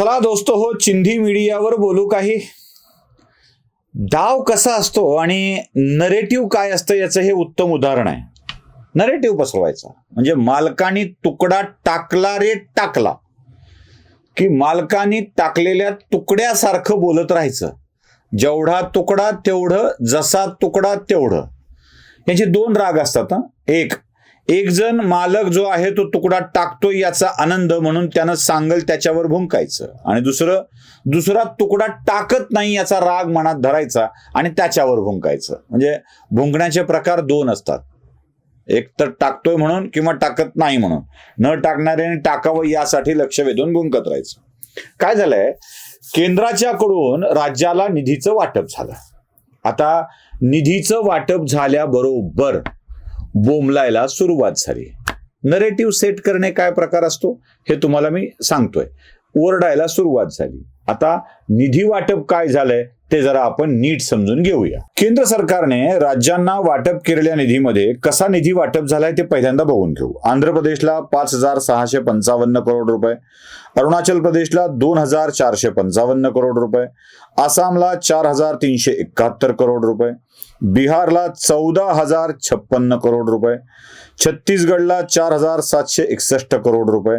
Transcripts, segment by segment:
चला दोस्तो हो चिंधी मीडियावर बोलू काही. डाव कसा असतो आणि नरेटिव्ह काय असतं याचं हे उत्तम उदाहरण आहे. नरेटिव्ह पसरवायचा. म्हणजे मालकानी तुकडा टाकला रे टाकला. की मालकानी टाकलेल्या तुकड्यासारखं बोलत राहायचं. जेवढा तुकडा तेवढं जसा तुकडा तेवढं. याचे दोन राग असतात एक एक जण मालक जो आहे तो तुकडा टाकतोय याचा आनंद म्हणून त्यानं सांगल त्याच्यावर भुंकायचं. आणि दुसरं दुसरा तुकडा टाकत नाही याचा राग मनात धरायचा आणि त्याच्यावर भुंकायचं. म्हणजे भुंकण्याचे प्रकार दोन असतात. एक तर टाकतोय म्हणून किंवा टाकत नाही म्हणून. न टाकणाऱ्याने टाकावं यासाठी लक्ष वेधून भुंकत राहायचं. काय झालंय? केंद्राच्याकडून राज्याला निधीचं वाटप झालं. आता निधीचं वाटप झाल्याबरोबर बोंबलायला सुरुवात झाली. नरेटिव्ह सेट करणे काय प्रकार असतो? हे तुम्हाला मी सांगतोय. ओरडायला सुरुवात झाली. आता निधी वाटप काय झालंय ते जरा आपण नीट समजून घेऊया. केंद्र सरकारने राज्यांना वाटप केलेल्या निधीमध्ये कसा निधी वाटप झालाय ते पहिल्यांदा बघून घेऊ. आंध्र प्रदेशला पाच हजार सहाशे पंचावन्न करोड रुपये अरुणाचल प्रदेशला दोन हजार चारशे पंचावन्न करोड रुपये आसामला चार हजार तीनशे एकाहत्तर करोड रुपये बिहारला चौदा हजार छप्पन्न करोड रुपये छत्तीसगडला चार हजार सातशे एकसष्ट करोड रुपये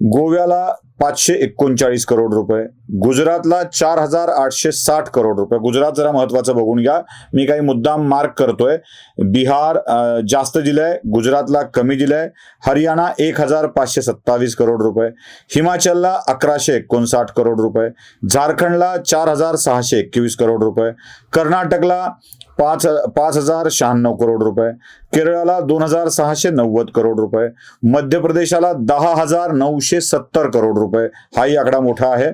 गोव्याला पाचशे एकोणचाळीस करोड रुपये गुजरातला चार हजार आठशे साठ करोड रुपये. गुजरात जरा महत्वाचं बघून घ्या. मी काही मुद्दाम मार्क करतोय. बिहार जास्त दिलंय गुजरातला कमी दिलंय. हरियाणा एक हजार पाचशे सत्तावीस करोड रुपये. हिमाचलला अकराशे एकोणसाठ करोड रुपये. झारखंडला चार हजार सहाशे एकवीस करोड रुपये. कर्नाटकला पाच पाच हजार शहाण्णव करोड रुपये केरळाला दोन हजार सहाशे नव्वद करोड रुपये मध्य प्रदेशाला दहा हजार नऊशे सत्तर करोड रुपये हाही आकडा मोठा आहे.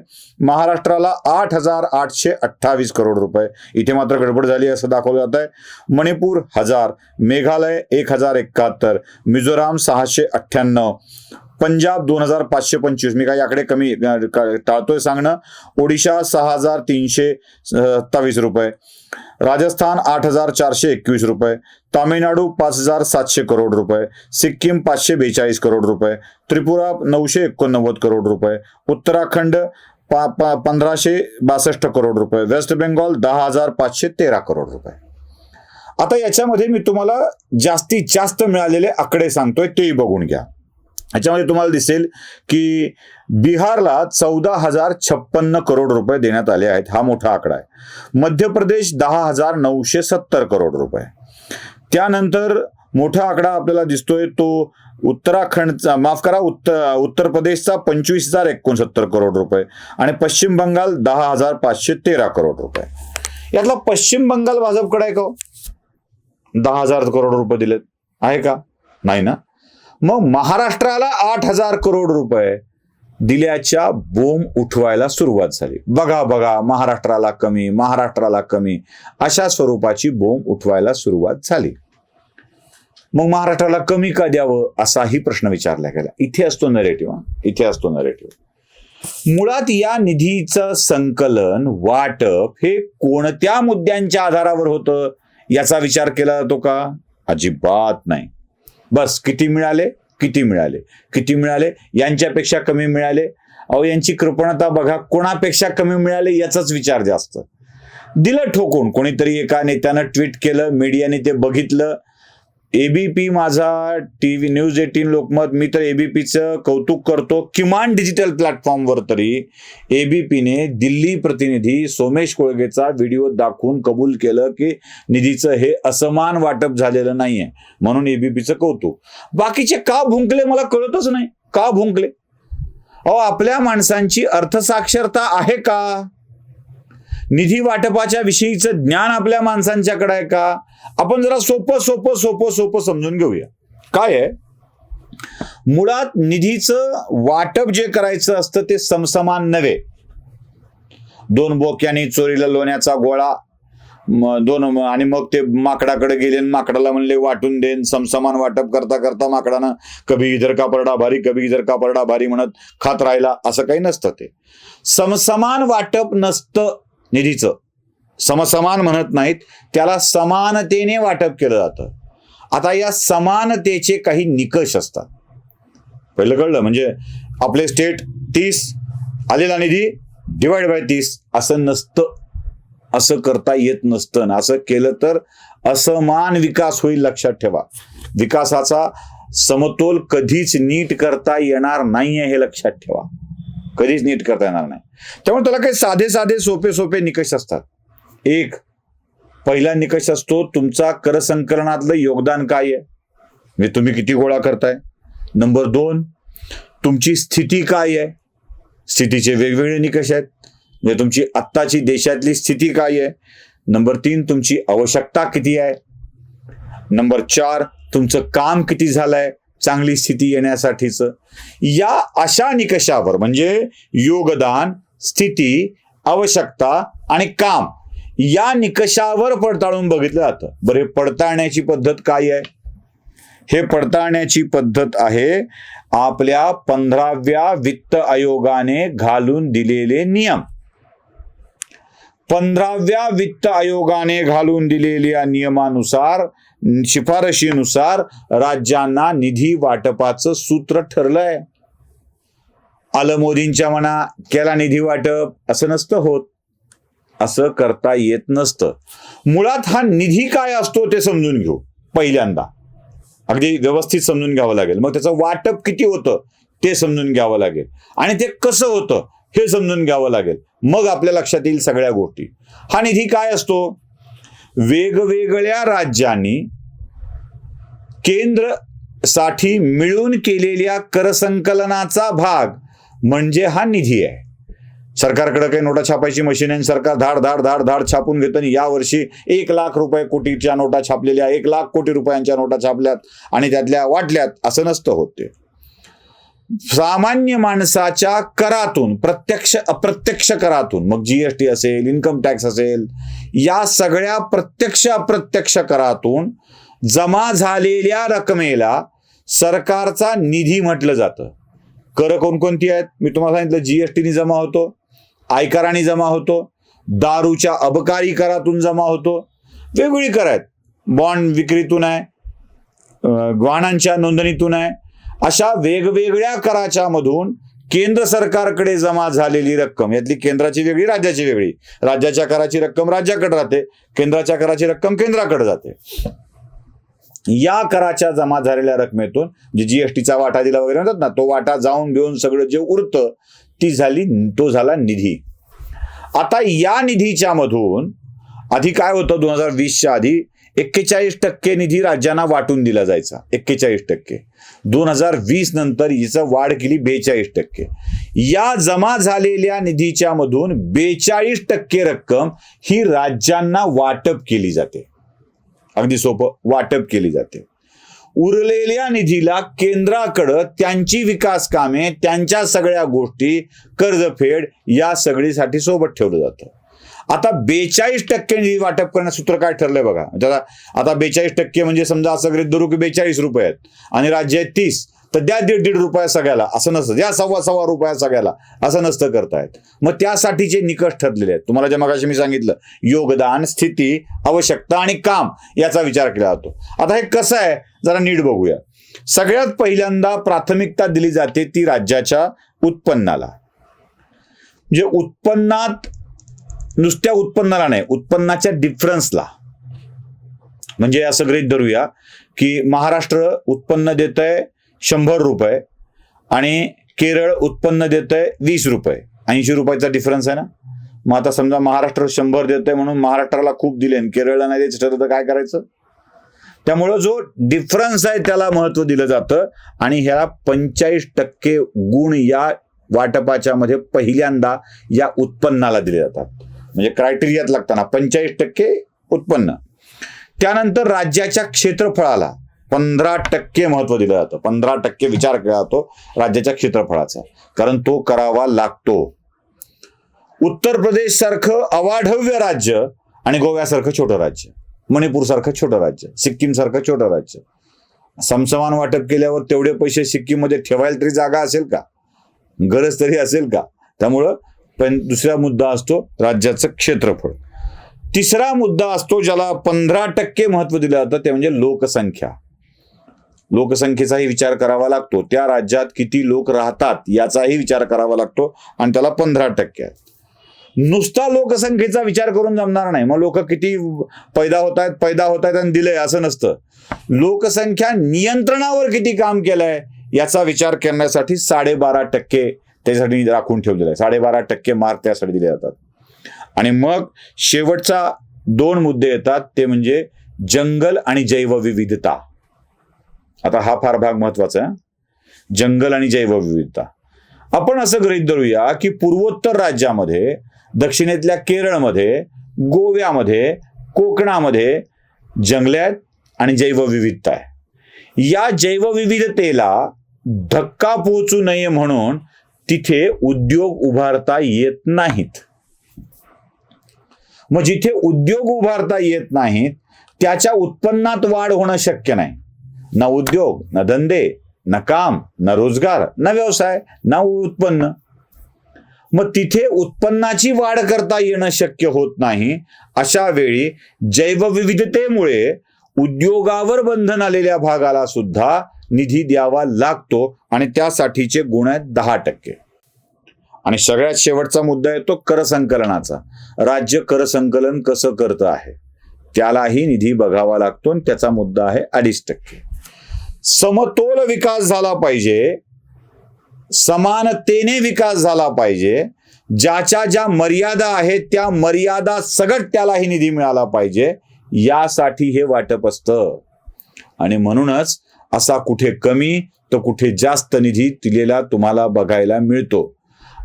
महाराष्ट्राला आठ हजार आठशे अठ्ठावीस करोड रुपये. इथे मात्र गडबड झाली असं दाखवलं जात आहे. मणिपूर हजार मेघालय एक हजार एकाहत्तर मिझोराम सहाशे अठ्ठ्याण्णव पंजाब दोन हजार पाचशे पंचवीस. मी काही आकडे कमी टाळतोय सांगणं. ओडिशा सहा हजार तीनशे सत्तावीस रुपये. राजस्थान आठ हजार चारशे एकवीस रुपये तामिळनाडू पाच हजार सातशे करोड रुपये सिक्कीम पाचशे बेचाळीस करोड रुपये त्रिपुरा नऊशे एकोणनव्वद करोड रुपये उत्तराखंड पा पा पंधराशे बासष्ट करोड रुपये वेस्ट बेंगॉल दहा हजार पाचशे तेरा करोड रुपये. आता याच्यामध्ये मी तुम्हाला जास्तीत जास्त मिळालेले आकडे सांगतोय तेही बघून घ्या. याच्यामध्ये तुम्हाला दिसेल की बिहारला चौदा हजार छप्पन्न करोड रुपये देण्यात आले आहेत. हा मोठा आकडा आहे. मध्य प्रदेश दहा हजार नऊशे सत्तर करोड रुपये. त्यानंतर मोठा आकडा आपल्याला दिसतोय तो उत्तराखंडचा माफ करा उत्तर उत्तर प्रदेशचा पंचवीस हजार एकोणसत्तर करोड रुपये आणि पश्चिम बंगाल दहा हजार पाचशे तेरा करोड रुपये. यातला पश्चिम बंगाल भाजपकडे आहे का हो? दहा हजार करोड रुपये दिलेत. आहे का? नाही ना? मग महाराष्ट्राला आठ हजार करोड रुपये दिल्याच्या बोंब उठवायला सुरुवात झाली. बघा बघा महाराष्ट्राला कमी महाराष्ट्राला कमी अशा स्वरूपाची बोंब उठवायला सुरुवात झाली. मग महाराष्ट्राला कमी का द्यावं असाही प्रश्न विचारला गेला. इथे असतो नरेटिव्ह इथे असतो नरेटिव्ह मुळात या निधीचं संकलन वाटप हे कोणत्या मुद्द्यांच्या आधारावर होतं? याचा विचार केला जातो का? अजिबात नाही. बस किती मिळाले? किती मिळाले? किती मिळाले? यांच्यापेक्षा कमी मिळाले? अहो यांची कृपणता बघा कोणापेक्षा कमी मिळाले याचाच विचार जास्त. दिलं ठोकून कोणीतरी एका नेत्यानं ट्विट केलं मीडियाने ते बघितलं ABP Majha T V news eighteen Lokmat मी तर एबीपीचं कौतुक करतो. किमान डिजिटल प्लॅटफॉर्मवर तरी एबीपीने दिल्ली प्रतिनिधी सोमेश कोळगेचा व्हिडिओ दाखवून कबूल केलं की निधीचं हे असमान वाटप झालेलं नाहीये. म्हणून एबीपीचं कौतुक. बाकीचे का भुंकले मला कळतच नाही. का भुंकले? अहो आपल्या माणसांची अर्थसाक्षरता आहे का? निधी वाटपाच्या विषयीचं ज्ञान आपल्या माणसांच्याकडे आहे का? आपण जरा सोपं सोपं सोपं सोपं समजून घेऊया. काय आहे? मुळात निधीचं वाटप जे करायचं असतं ते समसमान नव्हे. दोन बोक्याने चोरीला लोण्याचा गोळा दोन आणि मग ते माकडाकडे गेले माकडाला म्हणले वाटून देन समसमान वाटप करता करता माकडानं कभी इधर का परडा भारी कभी इधर का परडा भारी म्हणत खात राहिला. असं काही नसतं ते. समसमान वाटप नसतं निधीचं. समसमान म्हणत नाहीत त्याला समानतेने वाटप केलं जातं. आता या समानतेचे काही निकष असतात. पहिलं कळलं म्हणजे आपले स्टेट तीस आलेला निधी डिवाइड बाय तीस असं नसतं. असं करता येत नसतं. ना असं केलं तर असमान विकास होईल लक्षात ठेवा. विकासाचा समतोल कधीच नीट करता येणार नाहीये हे लक्षात ठेवा. कधीच नीट करता येणार नाही. त्यामुळे त्याला काही साधे साधे सोपे सोपे निकष असतात. एक पहिला निकष असतो तुमचा करसंकलनातलं योगदान काय आहे? म्हणजे तुम्ही किती गोळा करताय? नंबर दोन तुमची स्थिती काय आहे? स्थितीचे वेगवेगळे निकष आहेत. म्हणजे तुमची आत्ताची देशातली स्थिती काय आहे? नंबर तीन तुमची आवश्यकता किती आहे? नंबर चार तुमचं काम किती झालंय? चांगली स्थिती येण्यासाठीचं. या अशा निकषावर म्हणजे योगदान स्थिती आवश्यकता आणि काम या निकषावर पडताळून बघितलं जातं. बरे पडताळण्याची पद्धत काय आहे? हे पडताळण्याची पद्धत आहे आपल्या पंधराव्या वित्त आयोगाने घालून दिलेले नियम. पंधराव्या वित्त आयोगाने घालून दिलेल्या नियमानुसार शिफारशीनुसार राज्यांना निधी वाटपाचं सूत्र ठरलंय. आलं मोदींच्या म्हणा केला निधी वाटप असं नसतं होत. असं करता येत नसतं. मुळात हा निधी काय असतो ते समजून घेऊ पहिल्यांदा. अगदी व्यवस्थित समजून घ्यावं लागेल. मग त्याचं वाटप किती होतं ते समजून घ्यावं लागेल. आणि ते कसं होतं हे समजून घ्यावं लागेल. मग आपल्या लक्षात येईल सगळ्या गोष्टी. हा निधी काय असतो? वेगवेगळ्या राज्यांनी केंद्रसाठी मिळून केलेल्या करसंकलनाचा भाग म्हणजे हा निधी आहे. सरकारकडे काही नोटा छापायची मशीन आहे आणि सरकार धाड धाड धाड धाड छापून घेतं आणि यावर्षी एक लाख रुपये कोटीच्या नोटा छापलेल्या एक लाख कोटी रुपयांच्या नोटा छापल्यात आणि त्यातल्या वाटल्यात असं नसतं होत ते. सामान्य माणसाच्या करातून प्रत्यक्ष अप्रत्यक्ष करातून मग जीएसटी असेल इन्कम टॅक्स असेल या सगळ्या प्रत्यक्ष अप्रत्यक्ष करातून जमा झालेल्या रकमेला सरकारचा निधी म्हटलं जातं. कर कोणकोणती आहेत? मी तुम्हाला सांगितलं जीएसटीने जमा होतो आयकराने जमा होतो दारूच्या अबकारी करातून जमा होतो वेगवेगळी कर आहेत. बॉन्ड विक्रीतून आहे ग्वाणांच्या नोंदणीतून आहे अशा वेगवेगळ्या कराच्या मधून केंद्र सरकारकडे जमा झालेली रक्कम यातली केंद्राची वेगळी राज्याची वेगळी. राज्याच्या कराची रक्कम राज्याकडे राहते केंद्राच्या कराची रक्कम केंद्राकडे जाते. या कराच्या जमा झालेल्या रकमेतून जे जीएसटीचा वाटा दिला वगैरे म्हणतात ना तो वाटा जाऊन घेऊन सगळं जे उरतं ती झाली तो झाला निधी. आता या निधीच्या मधून आधी काय होतं दोन हजार वीसच्या आधी एक्केचाळीस टक्के निधी राज्यांना वाटून दिला जायचा. एक्केचाळीस टक्के. दोन हजार वीस नंतर हिचं वाढ केली बेचाळीस टक्के. या जमा झालेल्या निधीच्या मधून बेचाळीस टक्के रक्कम ही राज्यांना वाटप केली जाते. अगदी सोपं वाटप केली जाते. उरलेल्या निधीला केंद्राकडं त्यांची विकास कामे त्यांच्या सगळ्या गोष्टी कर्जफेड या सगळीसाठी सोबत ठेवलं जातं. आता बेचाळीस टक्के निधी वाटप करण्याचं सूत्र काय ठरलंय बघा. आता बेचाळीस टक्के म्हणजे समजा असं गृहित धरू की बेचाळीस रुपये आहेत आणि राज्य आहेत तीस. तर द्या दीड दीड रुपया सगळ्याला. असं नसतं. द्या सव्वा सव्वा रुपया सगळ्याला. असं नसतं करतायत. मग त्यासाठीचे निकष ठरलेले आहेत तुम्हाला ज्या मगाशी मी सांगितलं योगदान स्थिती आवश्यकता आणि काम याचा विचार केला जातो. आता हे कसं आहे? जरा नीट बघूया. सगळ्यात पहिल्यांदा प्राथमिकता दिली जाते ती राज्याच्या उत्पन्नाला. म्हणजे उत्पन्नात नुसत्या उत्पन्नाला नाही उत्पन्नाच्या डिफरन्सला म्हणजे असं गृहित धरूया की महाराष्ट्र उत्पन्न देत आहे शंभर रुपये आणि केरळ उत्पन्न देत आहे वीस रुपये. ऐंशी रुपयाचा डिफरन्स आहे ना? मग आता समजा महाराष्ट्र शंभर देत आहे म्हणून महाराष्ट्राला खूप दिले आणि केरळला नाही द्यायचं ठरलं तर काय करायचं? त्यामुळं जो डिफरन्स आहे त्याला महत्त्व दिलं जातं आणि ह्याला पंचाळीस टक्के गुण या वाटपाच्या मध्ये पहिल्यांदा या उत्पन्नाला दिले जातात. म्हणजे क्रायटेरियात लागताना पंचाळीस टक्के उत्पन्न. त्यानंतर राज्याच्या क्षेत्रफळाला. पंधरा टक्के महत्त्व दिलं जातं. पंधरा टक्के विचार केला जातो राज्याच्या क्षेत्रफळाचा. कारण तो करावा लागतो. उत्तर प्रदेश सारखं अवाढव्य राज्य आणि गोव्यासारखं छोटं राज्य. मणिपूर सारखं छोटं राज्य. सिक्कीम सारखं छोटं राज्य. समसमान वाटप केल्यावर तेवढे पैसे सिक्कीममध्ये ठेवायला तरी जागा असेल का? गरज तरी असेल का? त्यामुळं पण दुसरा मुद्दा असतो राज्याचं क्षेत्रफळ. तिसरा मुद्दा असतो ज्याला पंधरा टक्के महत्त्व दिलं जातं ते म्हणजे लोकसंख्या. लोकसंख्येचाही विचार करावा लागतो. त्या राज्यात किती लोक राहतात याचाही विचार करावा लागतो आणि त्याला पंधरा टक्के आहेत. नुसता लोकसंख्येचा विचार करून जमणार नाही. मग लोक किती पैदा होत आहेत पैदा होत आहेत आणि दिलंय असं नसतं. लोकसंख्या नियंत्रणावर किती काम केलंय याचा विचार करण्यासाठी साडेबारा टक्के त्यासाठी राखून ठेवलेलं आहे. साडेबारा टक्के मार्क त्यासाठी दिले जातात. आणि मग शेवटचा दोन मुद्दे येतात. ते म्हणजे जंगल आणि जैवविविधता. आता हा फार भाग महत्त्वाचा आहे. जंगल आणि जैवविविधता. आपण असं गृहीत धरूया की पूर्वोत्तर राज्यामध्ये दक्षिणेतल्या केरळमध्ये गोव्यामध्ये कोकणामध्ये जंगले आहेत आणि जैवविविधता आहे. या जैवविविधतेला धक्का पोहोचू नये म्हणून तिथे उद्योग उभारता येत नाहीत. मग जिथे उद्योग उभारता येत नाहीत त्याच्या उत्पन्नात वाढ होणं शक्य नाही. ना उद्योग ना धंदे ना काम ना रोजगार ना व्यवसाय ना उत्पन्न. मग तिथे उत्पन्नाची वाढ करता येणं शक्य होत नाही. अशा वेळी जैवविविधतेमुळे उद्योगावर बंधन आलेल्या भागाला सुद्धा निधी द्यावा लागतो आणि त्यासाठीचे गुण आहेत दहा टक्के. आणि सगळ्यात शेवटचा मुद्दा येतो कर संकलनाचा राज्य कर संकलन कसं करतं आहे? त्यालाही निधी बघावा लागतो आणि त्याचा मुद्दा आहे अडीच टक्के. समतोल विकास झाला पाहिजे. समानतेने विकास झाला पाहिजे. ज्याच्या ज्या मर्यादा आहेत त्या मर्यादा सगट त्यालाही निधी मिळाला पाहिजे. यासाठी हे वाटप असतं. आणि म्हणूनच असा कुठे कमी तर कुठे जास्त निधी दिलेला तुम्हाला बघायला मिळतो.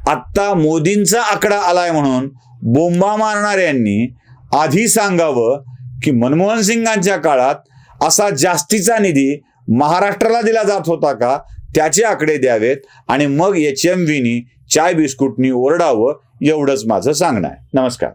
आत्ता मोदींचा आकडा आलाय म्हणून बोंबा मारणाऱ्यांनी आधी सांगावं की मनमोहन सिंगांच्या काळात असा जास्तीचा निधी महाराष्ट्राला दिला जात होता का? त्याचे आकडे द्यावेत आणि मग एच एम व्हीनी चाय बिस्कुटनी ओरडावं एवढंच माझं सांगणं आहे. नमस्कार.